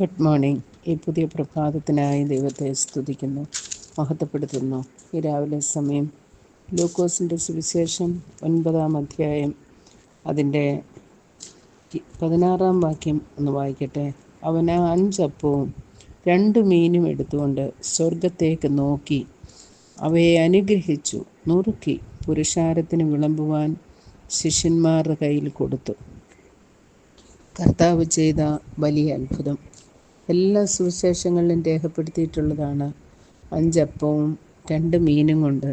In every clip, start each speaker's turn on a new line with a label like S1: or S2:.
S1: Good morning ഈ പുതിയ പ്രഭാതത്തിനായി ദൈവത്തെ സ്തുതിക്കുന്നു മഹത്വപ്പെടുത്തുന്നു. ഈ രാവിലെ സമയം ലൂക്കോസിന്റെ സുവിശേഷം ഒൻപതാം അധ്യായം അതിന്റെ പതിനാറാം വാക്യം ഒന്ന് വായിക്കട്ടെ. അവൻ ആ അഞ്ചപ്പവും രണ്ട് മീനും എടുത്തുകൊണ്ട് സ്വർഗത്തേക്ക് നോക്കി. അവയെ അനുഗ്രഹിച്ചു നുറുക്കി പുരുഷാരത്തിന് വിളമ്പുവാൻ ശിഷ്യന്മാരുടെ കയ്യിൽ കൊടുത്തു. കർത്താവ് ചെയ്ത വലിയ അത്ഭുതം. എല്ലാ സുവിശേഷങ്ങളിലും രേഖപ്പെടുത്തിയിട്ടുള്ളതാണ്. അഞ്ചപ്പവും രണ്ട് മീനും കൊണ്ട്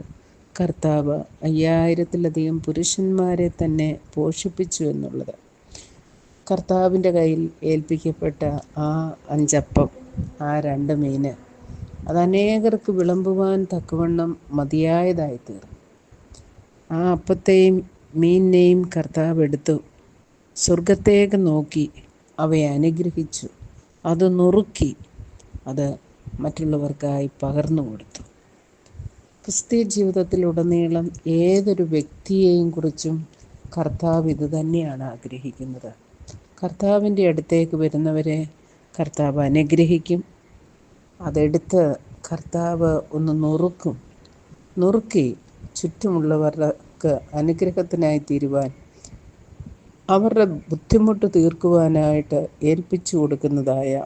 S1: കർത്താവ് അയ്യായിരത്തിലധികം പുരുഷന്മാരെ തന്നെ പോഷിപ്പിച്ചു എന്നുള്ളത്. കർത്താവിന്റെ കയ്യിൽ ഏൽപ്പിക്കപ്പെട്ട ആ അഞ്ചപ്പം ആ രണ്ട് മീന് അത് അനേകർക്ക് വിളമ്പുവാൻ തക്കവണ്ണം മതിയായതായി തീർന്നു ആ അപ്പത്തെയും മീനിനെയും കർത്താവ് എടുത്തു സ്വർഗത്തേക്ക് നോക്കി അവയെ അനുഗ്രഹിച്ചു. അത് നുറുക്കി അത് മറ്റുള്ളവർക്കായി പകർന്നു കൊടുത്തു. ക്രിസ്തീയ ജീവിതത്തിലുടനീളം ഏതൊരു വ്യക്തിയെയും കുറിച്ചും കർത്താവ് ഇത് തന്നെയാണ് ആഗ്രഹിക്കുന്നത്. കർത്താവിന്റെ അടുത്തേക്ക് വരുന്നവരെ കർത്താവ് അനുഗ്രഹിക്കും. അതെടുത്ത് കർത്താവ് ഒന്ന് നുറുക്കും. നുറുക്കി ചുറ്റുമുള്ളവർക്ക് അനുഗ്രഹത്തിനായി തീരുവാൻ അവരുടെ ബുദ്ധിമുട്ട് തീർക്കുവാനായിട്ട് ഏൽപ്പിച്ചു കൊടുക്കുന്നതായ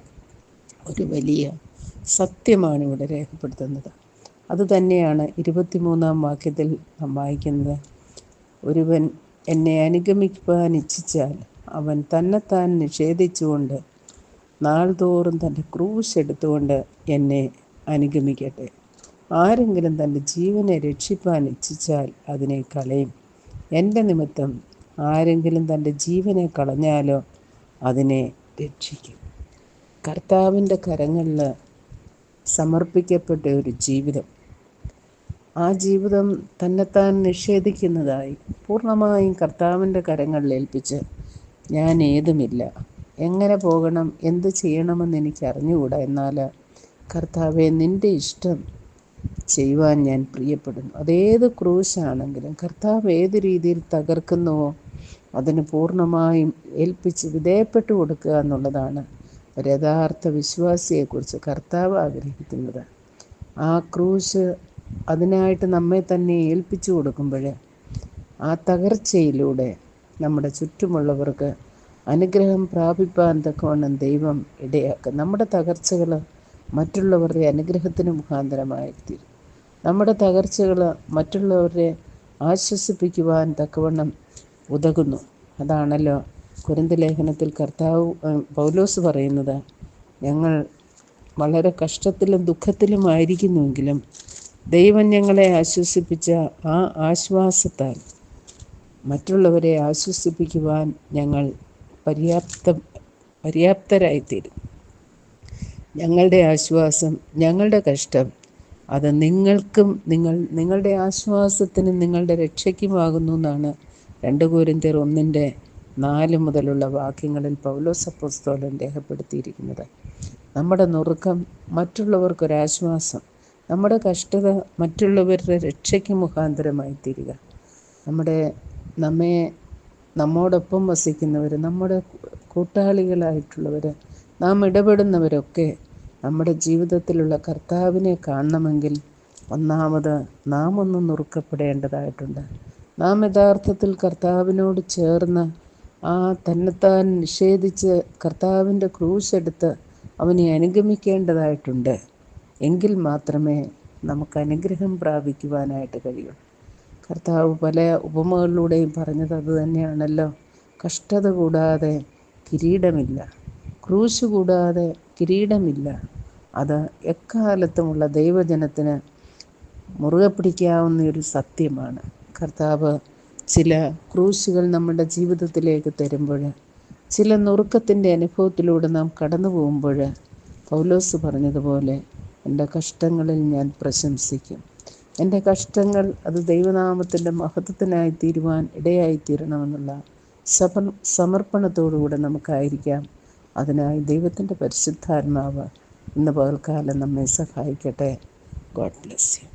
S1: ഒരു വലിയ സത്യമാണ് ഇവിടെ രേഖപ്പെടുത്തുന്നത്. അതുതന്നെയാണ് ഇരുപത്തിമൂന്നാം വാക്യത്തിൽ നാം വായിക്കുന്നത്. ഒരുവൻ എന്നെ അനുഗമിക്കുവാൻ ഇച്ഛിച്ചാൽ അവൻ തന്നെത്താൻ നിഷേധിച്ചുകൊണ്ട് നാൾതോറും തന്റെ ക്രൂശ് എടുത്തുകൊണ്ട് എന്നെ അനുഗമിക്കട്ടെ. ആരെങ്കിലും തന്റെ ജീവനെ രക്ഷിപ്പാൻ ഇച്ഛിച്ചാൽ അതിനെ കളയും. എന്റെ നിമിത്തം ആരെങ്കിലും തന്റെ ജീവനെ കളഞ്ഞാലോ അതിനെ രക്ഷിക്കും. കർത്താവിന്റെ കരങ്ങളിൽ സമർപ്പിക്കപ്പെട്ട ഒരു ജീവിതം. ആ ജീവിതം തന്നെത്താൻ നിഷേധിക്കുന്നതായി പൂർണമായും കർത്താവിന്റെ കരങ്ങളിൽ ഏൽപ്പിച്ച് ഞാൻ ഏതുമില്ല. എങ്ങനെ പോകണം? എന്ത് ചെയ്യണമെന്ന് എനിക്ക് അറിഞ്ഞുകൂടാ എന്നാൽ കർത്താവെ നിന്റെ ഇഷ്ടം ചെയ്യുവാൻ ഞാൻ പ്രിയപ്പെടുന്നു. അതേത് ക്രൂശാണെങ്കിലും കർത്താവ് ഏത് രീതിയിൽ തകർക്കുന്നുവോ അതിന് പൂർണമായും ഏൽപ്പിച്ച് വിധേയപ്പെട്ടു കൊടുക്കുക എന്നുള്ളതാണ് ഒരു യഥാർത്ഥ വിശ്വാസിയെക്കുറിച്ച് കർത്താവ് ആഗ്രഹിക്കുന്നത്. ആ ക്രൂശ് അതിനായിട്ട് നമ്മെ തന്നെ ഏൽപ്പിച്ചു കൊടുക്കുമ്പോൾ ആ തകർച്ചയിലൂടെ നമ്മുടെ ചുറ്റുമുള്ളവർക്ക് അനുഗ്രഹം പ്രാപിപ്പാൻ തക്കവണ്ണം ദൈവം ഇടയാക്കുക നമ്മുടെ തകർച്ചകൾ മറ്റുള്ളവരുടെ അനുഗ്രഹത്തിന് മുഖാന്തരമായിത്തീരും. നമ്മുടെ തകർച്ചകൾ മറ്റുള്ളവരെ ആശ്വസിപ്പിക്കുവാൻ തക്കവണ്ണം ഉതകുന്നു. അതാണല്ലോ കുരന്തലേഖനത്തിൽ കർത്താവ് പൗലോസ് പറയുന്നത്. ഞങ്ങൾ വളരെ കഷ്ടത്തിലും ദുഃഖത്തിലുമായിരിക്കുന്നുവെങ്കിലും ദൈവം ഞങ്ങളെ ആശ്വസിപ്പിച്ച ആ ആശ്വാസത്താൽ മറ്റുള്ളവരെ ആശ്വസിപ്പിക്കുവാൻ ഞങ്ങൾ പര്യാപ്ത പര്യാപ്തരായിത്തീരും. ഞങ്ങളുടെ ആശ്വാസം ഞങ്ങളുടെ കഷ്ടം അത് നിങ്ങൾക്കും നിങ്ങൾ നിങ്ങളുടെ ആശ്വാസത്തിനും നിങ്ങളുടെ രക്ഷയ്ക്കുമാകുന്നു എന്നാണ് രണ്ട് കൂരിന്തിർ ഒന്നിന്റെ നാല് മുതലുള്ള വാക്യങ്ങളിൽ പൗലോസ് അപ്പോസ്തോലൻ രേഖപ്പെടുത്തിയിരിക്കുന്നത്. നമ്മുടെ നുറുക്കം മറ്റുള്ളവർക്കൊരാശ്വാസം നമ്മുടെ കഷ്ടത മറ്റുള്ളവരുടെ രക്ഷയ്ക്ക് മുഖാന്തരമായി തീരുക. നമ്മുടെ നമ്മെ നമ്മോടൊപ്പം വസിക്കുന്നവർ നമ്മുടെ കൂട്ടാളികളായിട്ടുള്ളവർ നാം ഇടപെടുന്നവരൊക്കെ നമ്മുടെ ജീവിതത്തിലുള്ള കർത്താവിനെ കാണണമെങ്കിൽ ഒന്നാമത് നാം ഒന്ന് നുറുക്കപ്പെടേണ്ടതായിട്ടുണ്ട്. നാം യഥാർത്ഥത്തിൽ കർത്താവിനോട് ചേർന്ന് ആ തന്നെത്താൻ നിഷേധിച്ച് കർത്താവിന്റെ ക്രൂശെടുത്ത് അവനെ അനുഗമിക്കേണ്ടതായിട്ടുണ്ട്. എങ്കിൽ മാത്രമേ നമുക്ക് അനുഗ്രഹം പ്രാപിക്കുവാനായിട്ട് കഴിയൂ. കർത്താവ് പല ഉപമകളിലൂടെയും പറഞ്ഞത് അത് തന്നെയാണല്ലോ. കഷ്ടത കൂടാതെ കിരീടമില്ല. ക്രൂശ് കൂടാതെ കിരീടമില്ല. അത് എക്കാലത്തുമുള്ള ദൈവജനത്തിന് മുറുകെ പിടിക്കാവുന്ന ഒരു സത്യമാണ്. കർത്താവ് ചില ക്രൂശുകൾ നമ്മുടെ ജീവിതത്തിലേക്ക് തരുമ്പോൾ ചില നുറുക്കത്തിന്റെ അനുഭവത്തിലൂടെ നാം കടന്നു പോകുമ്പോൾ പൗലോസ് പറഞ്ഞതുപോലെ എന്റെ കഷ്ടങ്ങളിൽ ഞാൻ പ്രശംസിക്കും. എന്റെ കഷ്ടങ്ങൾ അത് ദൈവനാമത്തിന്റെ മഹത്വത്തിനായി തീരുവാൻ ഇടയായി തീരണമെന്നുള്ള സമർ സമർപ്പണത്തോടുകൂടെ നമുക്കായിരിക്കാം. അതിനായി ദൈവത്തിന്റെ പരിശുദ്ധാത്മാവ് ഇന്ന് പകൽക്കാലം നമ്മെ സഹായിക്കട്ടെ. God bless you.